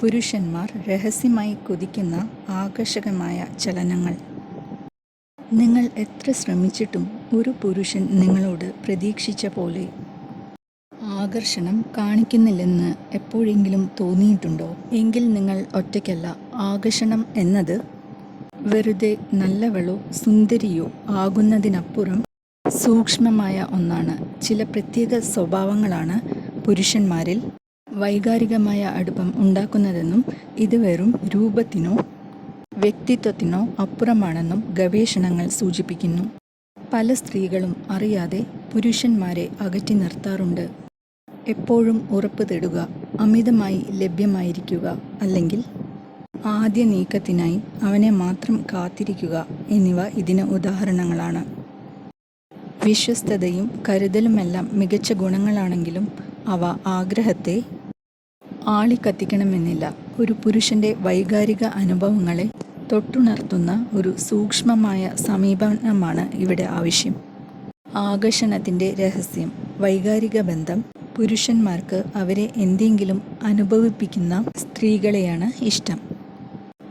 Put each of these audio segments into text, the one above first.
പുരുഷന്മാർ രഹസ്യമായി കൊതിക്കുന്ന ആകർഷകമായ ചലനങ്ങൾ. നിങ്ങൾ എത്ര ശ്രമിച്ചിട്ടും ഒരു പുരുഷൻ നിങ്ങളോട് പ്രതീക്ഷിച്ച പോലെ ആകർഷണം കാണിക്കുന്നില്ലെന്ന് എപ്പോഴെങ്കിലും തോന്നിയിട്ടുണ്ടോ? എങ്കിൽ നിങ്ങൾ ഒറ്റയ്ക്കല്ല ആകർഷണം എന്നത് വെറുതെ നല്ലവളോ സുന്ദരിയോ ആകുന്നതിനപ്പുറം സൂക്ഷ്മമായ ഒന്നാണ്. ചില പ്രത്യേക സ്വഭാവങ്ങളാണ് പുരുഷന്മാരിൽ വൈകാരികമായ അടുപ്പം ഉണ്ടാക്കുന്നതെന്നും ഇത് വെറും രൂപത്തിനോ വ്യക്തിത്വത്തിനോ അപ്പുറമാണെന്നും ഗവേഷണങ്ങൾ സൂചിപ്പിക്കുന്നു. പല സ്ത്രീകളും അറിയാതെ പുരുഷന്മാരെ അകറ്റി നിർത്താറുണ്ട്. എപ്പോഴും ഉറപ്പ് തേടുക അമിതമായി ലഭ്യമായിരിക്കുക അല്ലെങ്കിൽ ആദ്യ നീക്കത്തിനായി അവനെ മാത്രം കാത്തിരിക്കുക എന്നിവ ഇതിന് ഉദാഹരണങ്ങളാണ്. വിശ്വസ്തതയും കരുതലുമെല്ലാം മികച്ച ഗുണങ്ങളാണെങ്കിലും അവ ആഗ്രഹത്തെ ആളിക്കത്തിക്കണമെന്നില്ല ഒരു പുരുഷന്റെ വൈകാരിക അനുഭവങ്ങളെ തൊട്ടുണർത്തുന്ന ഒരു സൂക്ഷ്മമായ സമീപനമാണ് ഇവിടെ ആവശ്യം. ആകർഷണത്തിന്റെ രഹസ്യം വൈകാരിക ബന്ധം പുരുഷന്മാർക്ക് അവരെ എന്തെങ്കിലും അനുഭവിപ്പിക്കുന്ന സ്ത്രീകളെയാണ് ഇഷ്ടം.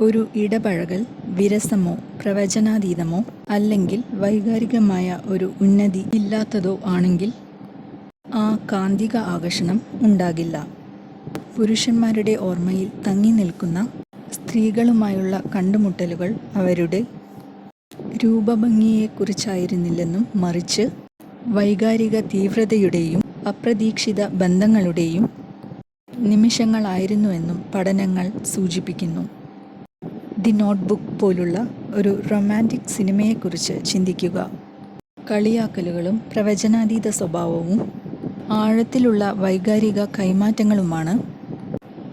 ഒരു ഇടപഴകൽ വിരസമോ പ്രവചനാതീതമോ അല്ലെങ്കിൽ വൈകാരികമായ ഒരു ഉന്നതി ഇല്ലാത്തതോ ആണെങ്കിൽ ആ കാന്തിക ആകർഷണം ഉണ്ടാകില്ല. പുരുഷന്മാരുടെ ഓർമ്മയിൽ തങ്ങി നിൽക്കുന്ന സ്ത്രീകളുമായുള്ള കണ്ടുമുട്ടലുകൾ അവരുടെ രൂപഭംഗിയെക്കുറിച്ചായിരുന്നില്ലെന്നും മറിച്ച് വൈകാരിക തീവ്രതയുടെയും അപ്രതീക്ഷിത ബന്ധങ്ങളുടെയും നിമിഷങ്ങളായിരുന്നുവെന്നും പഠനങ്ങൾ സൂചിപ്പിക്കുന്നു. ദി നോട്ട്ബുക്ക് പോലുള്ള ഒരു റൊമാന്റിക് സിനിമയെക്കുറിച്ച് ചിന്തിക്കുക. കളിയാക്കലുകളും പ്രവചനാതീത സ്വഭാവവും ആഴത്തിലുള്ള വൈകാരിക കൈമാറ്റങ്ങളുമാണ്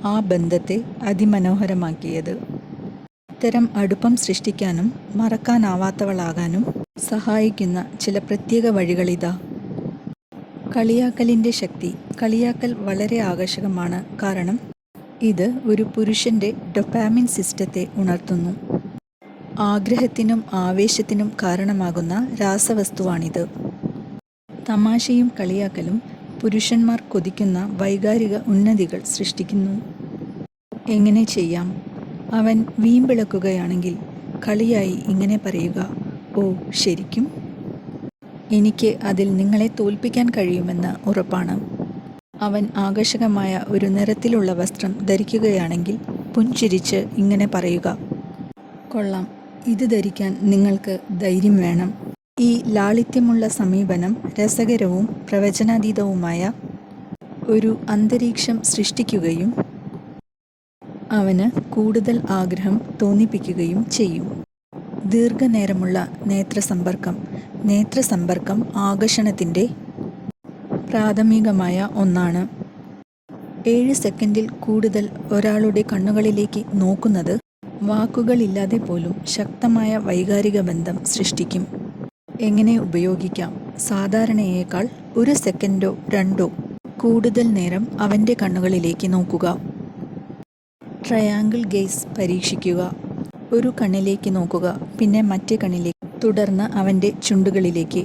ആ ബന്ധത്തെ അതിമനോഹരമാക്കിയത്. ഇത്തരം അടുപ്പം സൃഷ്ടിക്കാനും മറക്കാനാവാത്തവളാകാനും സഹായിക്കുന്ന ചില പ്രത്യേക വഴികളിതാ കളിയാക്കലിന്റെ ശക്തി കളിയാക്കൽ വളരെ ആകർഷകമാണ്. കാരണം ഇത് ഒരു പുരുഷന്റെ ഡൊപ്പാമിൻ സിസ്റ്റത്തെ ഉണർത്തുന്നു. ആഗ്രഹത്തിനും ആവേശത്തിനും കാരണമാകുന്ന രാസവസ്തുവാണിത്. തമാശയും കളിയാക്കലും പുരുഷന്മാർ കൊതിക്കുന്ന വൈകാരിക ഉന്നതികൾ സൃഷ്ടിക്കുന്നു. എങ്ങനെ ചെയ്യാം? അവൻ വീമ്പിളക്കുകയാണെങ്കിൽ കളിയായി ഇങ്ങനെ പറയുക ഓ ശരിക്കും? എനിക്ക് അതിൽ നിങ്ങളെ തോൽപ്പിക്കാൻ കഴിയുമെന്ന് ഉറപ്പാണ്. അവൻ ആകർഷകമായ ഒരു നിറത്തിലുള്ള വസ്ത്രം ധരിക്കുകയാണെങ്കിൽ പുഞ്ചിരിച്ച് ഇങ്ങനെ പറയുക കൊള്ളാം ഇത് ധരിക്കാൻ നിങ്ങൾക്ക് ധൈര്യം വേണം. ഈ ലാളിത്യമുള്ള സമീപനം രസകരവും പ്രവചനാതീതവുമായ ഒരു അന്തരീക്ഷം സൃഷ്ടിക്കുകയും അവന് കൂടുതൽ ആഗ്രഹം തോന്നിപ്പിക്കുകയും ചെയ്യും. ദീർഘനേരമുള്ള നേത്രസമ്പർക്കം നേത്രസമ്പർക്കം ആകർഷണത്തിന്റെ പ്രാഥമികമായ ഒന്നാണ്. ഏഴ് സെക്കൻഡിൽ കൂടുതൽ ഒരാളുടെ കണ്ണുകളിലേക്ക് നോക്കുന്നത് വാക്കുകളില്ലാതെ പോലും ശക്തമായ വൈകാരിക ബന്ധം സൃഷ്ടിക്കും. എങ്ങനെ ഉപയോഗിക്കാം? സാധാരണയേക്കാൾ ഒരു സെക്കൻഡോ രണ്ടോ കൂടുതൽ നേരം അവന്റെ കണ്ണുകളിലേക്ക് നോക്കുക. ട്രയാങ്കിൾ ഗെയ്സ് പരീക്ഷിക്കുക. ഒരു കണ്ണിലേക്ക് നോക്കുക. പിന്നെ മറ്റേ കണ്ണിലേക്ക് തുടർന്ന് അവന്റെ ചുണ്ടുകളിലേക്ക്.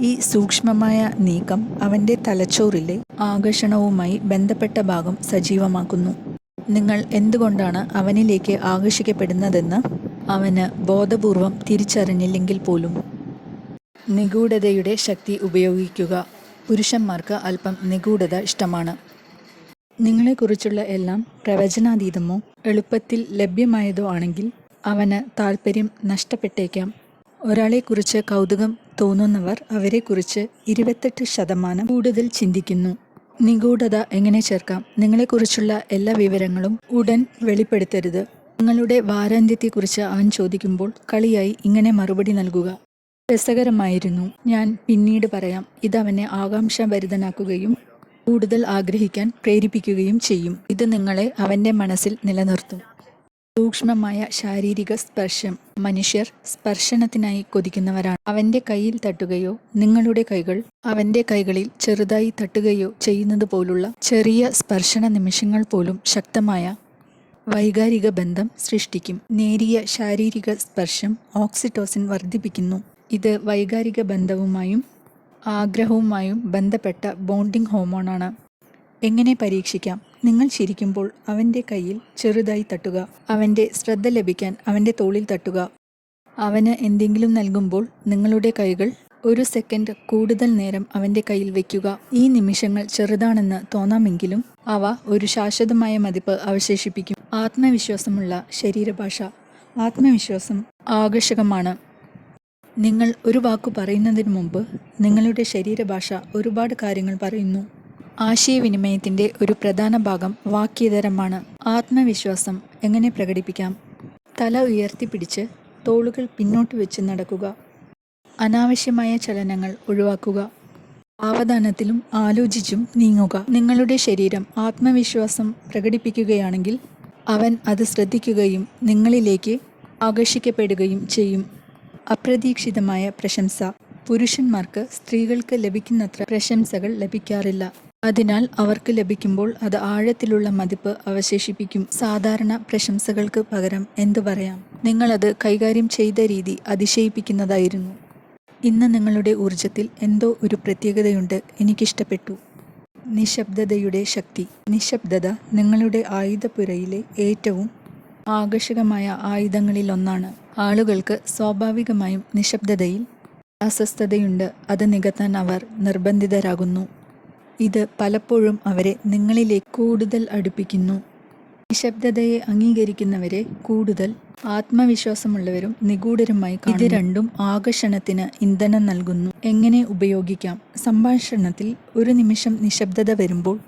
ഈ സൂക്ഷ്മമായ നീക്കം അവന്റെ തലച്ചോറിലെ ആകർഷണവുമായി ബന്ധപ്പെട്ട ഭാഗം സജീവമാക്കുന്നു. നിങ്ങൾ എന്തുകൊണ്ടാണ് അവനിലേക്ക് ആകർഷിക്കപ്പെടുന്നതെന്ന് അവന് ബോധപൂർവം തിരിച്ചറിഞ്ഞില്ലെങ്കിൽ പോലും. നിഗൂഢതയുടെ ശക്തി ഉപയോഗിക്കുക. പുരുഷന്മാർക്ക് അല്പം നിഗൂഢത ഇഷ്ടമാണ്. നിങ്ങളെക്കുറിച്ചുള്ള എല്ലാം പ്രവചനാതീതമോ എളുപ്പത്തിൽ ലഭ്യമായതോ ആണെങ്കിൽ അവന് താല്പര്യം നഷ്ടപ്പെട്ടേക്കാം. ഒരാളെക്കുറിച്ച് കൗതുകം തോന്നുന്നവർ അവരെക്കുറിച്ച് ഇരുപത്തെട്ട് ശതമാനം കൂടുതൽ ചിന്തിക്കുന്നു. നിഗൂഢത എങ്ങനെ ചേർക്കാം? നിങ്ങളെക്കുറിച്ചുള്ള എല്ലാ വിവരങ്ങളും ഉടൻ വെളിപ്പെടുത്തരുത്. നിങ്ങളുടെ വാരാന്ത്യത്തെക്കുറിച്ച് അവൻ ചോദിക്കുമ്പോൾ കളിയായി ഇങ്ങനെ മറുപടി നൽകുക. രസകരമായിരുന്നു. ഞാൻ പിന്നീട് പറയാം ഇതവനെ ആകാംക്ഷ ആകാംക്ഷഭരിതനാക്കുകയും കൂടുതൽ ആഗ്രഹിക്കാൻ പ്രേരിപ്പിക്കുകയും ചെയ്യും. ഇത് നിങ്ങളെ അവന്റെ മനസ്സിൽ നിലനിർത്തും. സൂക്ഷ്മമായ ശാരീരിക സ്പർശം. മനുഷ്യർ സ്പർശനത്തിനായി കൊതിക്കുന്നവരാണ്. അവന്റെ കയ്യിൽ തട്ടുകയോ നിങ്ങളുടെ കൈകൾ അവന്റെ കൈകളിൽ ചെറുതായി തട്ടുകയോ ചെയ്യുന്നത് പോലുള്ള ചെറിയ സ്പർശന നിമിഷങ്ങൾ പോലും ശക്തമായ വൈകാരിക ബന്ധം സൃഷ്ടിക്കും. നേരിയ ശാരീരിക സ്പർശം ഓക്സിറ്റോസിൻ വർദ്ധിപ്പിക്കുന്നു. ഇത് വൈകാരിക ബന്ധവുമായും ആഗ്രഹവുമായും ബന്ധപ്പെട്ട ബോണ്ടിംഗ് ഹോർമോണാണ് എങ്ങനെ പരീക്ഷിക്കാം? നിങ്ങൾ ചിരിക്കുമ്പോൾ അവന്റെ കയ്യിൽ ചെറുതായി തട്ടുക. അവന്റെ ശ്രദ്ധ ലഭിക്കാൻ അവന്റെ തോളിൽ തട്ടുക. അവന് എന്തെങ്കിലും നൽകുമ്പോൾ നിങ്ങളുടെ കൈകൾ ഒരു സെക്കൻഡ് കൂടുതൽ നേരം അവന്റെ കയ്യിൽ വയ്ക്കുക. ഈ നിമിഷങ്ങൾ ചെറുതാണെന്ന് തോന്നാമെങ്കിലും അവ ഒരു ശാശ്വതമായ മതിപ്പ് അവശേഷിപ്പിക്കും. ആത്മവിശ്വാസമുള്ള ശരീരഭാഷ. ആത്മവിശ്വാസം ആകർഷകമാണ്. നിങ്ങൾ ഒരു വാക്കു പറയുന്നതിന് മുമ്പ് നിങ്ങളുടെ ശരീരഭാഷ ഒരുപാട് കാര്യങ്ങൾ പറയുന്നു. ആശയവിനിമയത്തിന്റെ ഒരു പ്രധാന ഭാഗം വാക്യേതരമാണ്. ആത്മവിശ്വാസം എങ്ങനെ പ്രകടിപ്പിക്കാം? തല ഉയർത്തിപ്പിടിച്ച് തോളുകൾ പിന്നോട്ട് വെച്ച് നടക്കുക. അനാവശ്യമായ ചലനങ്ങൾ ഒഴിവാക്കുക. സാവധാനത്തിലും ആലോചിച്ചും നീങ്ങുക. നിങ്ങളുടെ ശരീരം ആത്മവിശ്വാസം പ്രകടിപ്പിക്കുകയാണെങ്കിൽ അവൻ അത് ശ്രദ്ധിക്കുകയും നിങ്ങളിലേക്ക് ആകർഷിക്കപ്പെടുകയും ചെയ്യും. അപ്രതീക്ഷിതമായ പ്രശംസ. പുരുഷന്മാർക്ക് സ്ത്രീകൾക്ക് ലഭിക്കുന്നത്ര പ്രശംസകൾ ലഭിക്കാറില്ല. അതിനാൽ അവർക്ക് ലഭിക്കുമ്പോൾ അത് ആഴത്തിലുള്ള മതിപ്പ് അവശേഷിപ്പിക്കും. സാധാരണ പ്രശംസകൾക്ക് പകരം എന്തു പറയാം? നിങ്ങളത് കൈകാര്യം ചെയ്ത രീതി അതിശയിപ്പിക്കുന്നതായിരുന്നു. ഇന്ന് നിങ്ങളുടെ ഊർജത്തിൽ എന്തോ ഒരു പ്രത്യേകതയുണ്ട് എനിക്കിഷ്ടപ്പെട്ടു. നിശബ്ദതയുടെ ശക്തി. നിശബ്ദത നിങ്ങളുടെ ആയുധപ്പുരയിലെ ഏറ്റവും ആകർഷകമായ ആയുധങ്ങളിലൊന്നാണ്. ആളുകൾക്ക് സ്വാഭാവികമായും നിശബ്ദതയിൽ അസ്വസ്ഥതയുണ്ട്. അത് നികത്താൻ അവർ നിർബന്ധിതരാകുന്നു. ഇത് പലപ്പോഴും അവരെ നിങ്ങളിലേക്ക് കൂടുതൽ അടുപ്പിക്കുന്നു. നിശബ്ദതയെ അംഗീകരിക്കുന്നവരെ കൂടുതൽ ആത്മവിശ്വാസമുള്ളവരും നിഗൂഢരുമായി. ഇത് രണ്ടും ആകർഷണത്തിന് ഇന്ധനം നൽകുന്നു. എങ്ങനെ ഉപയോഗിക്കാം? സംഭാഷണത്തിൽ ഒരു നിമിഷം നിശബ്ദത വരുമ്പോൾ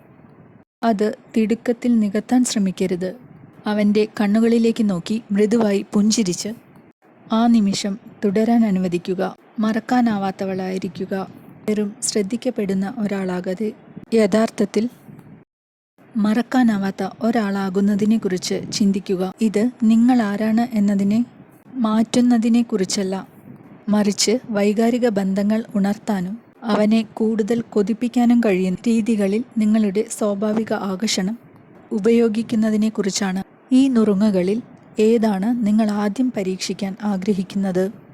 അത് തിടുക്കത്തിൽ നികത്താൻ ശ്രമിക്കരുത്. അവന്റെ കണ്ണുകളിലേക്ക് നോക്കി മൃദുവായി പുഞ്ചിരിച്ച് ആ നിമിഷം തുടരാൻ അനുവദിക്കുക. മറക്കാനാവാത്തവളായിരിക്കുക. വെറും ശ്രദ്ധിക്കപ്പെടുന്ന ഒരാളാകാതെ. യഥാർത്ഥത്തിൽ മറക്കാനാവാത്ത ഒരാളാകുന്നതിനെക്കുറിച്ച് ചിന്തിക്കുക. ഇത് നിങ്ങൾ ആരാണ് എന്നതിനെ മാറ്റുന്നതിനെക്കുറിച്ചല്ല. മറിച്ച് വൈകാരിക ബന്ധങ്ങൾ ഉണർത്താനും അവനെ കൂടുതൽ കൊതിപ്പിക്കാനും കഴിയുന്ന രീതികളിൽ നിങ്ങളുടെ സ്വാഭാവിക ആകർഷണം ഉപയോഗിക്കുന്നതിനെക്കുറിച്ചാണ്. ഈ നുറുങ്ങുകളിൽ ഏതാണ് നിങ്ങൾ ആദ്യം പരീക്ഷിക്കാൻ ആഗ്രഹിക്കുന്നത്?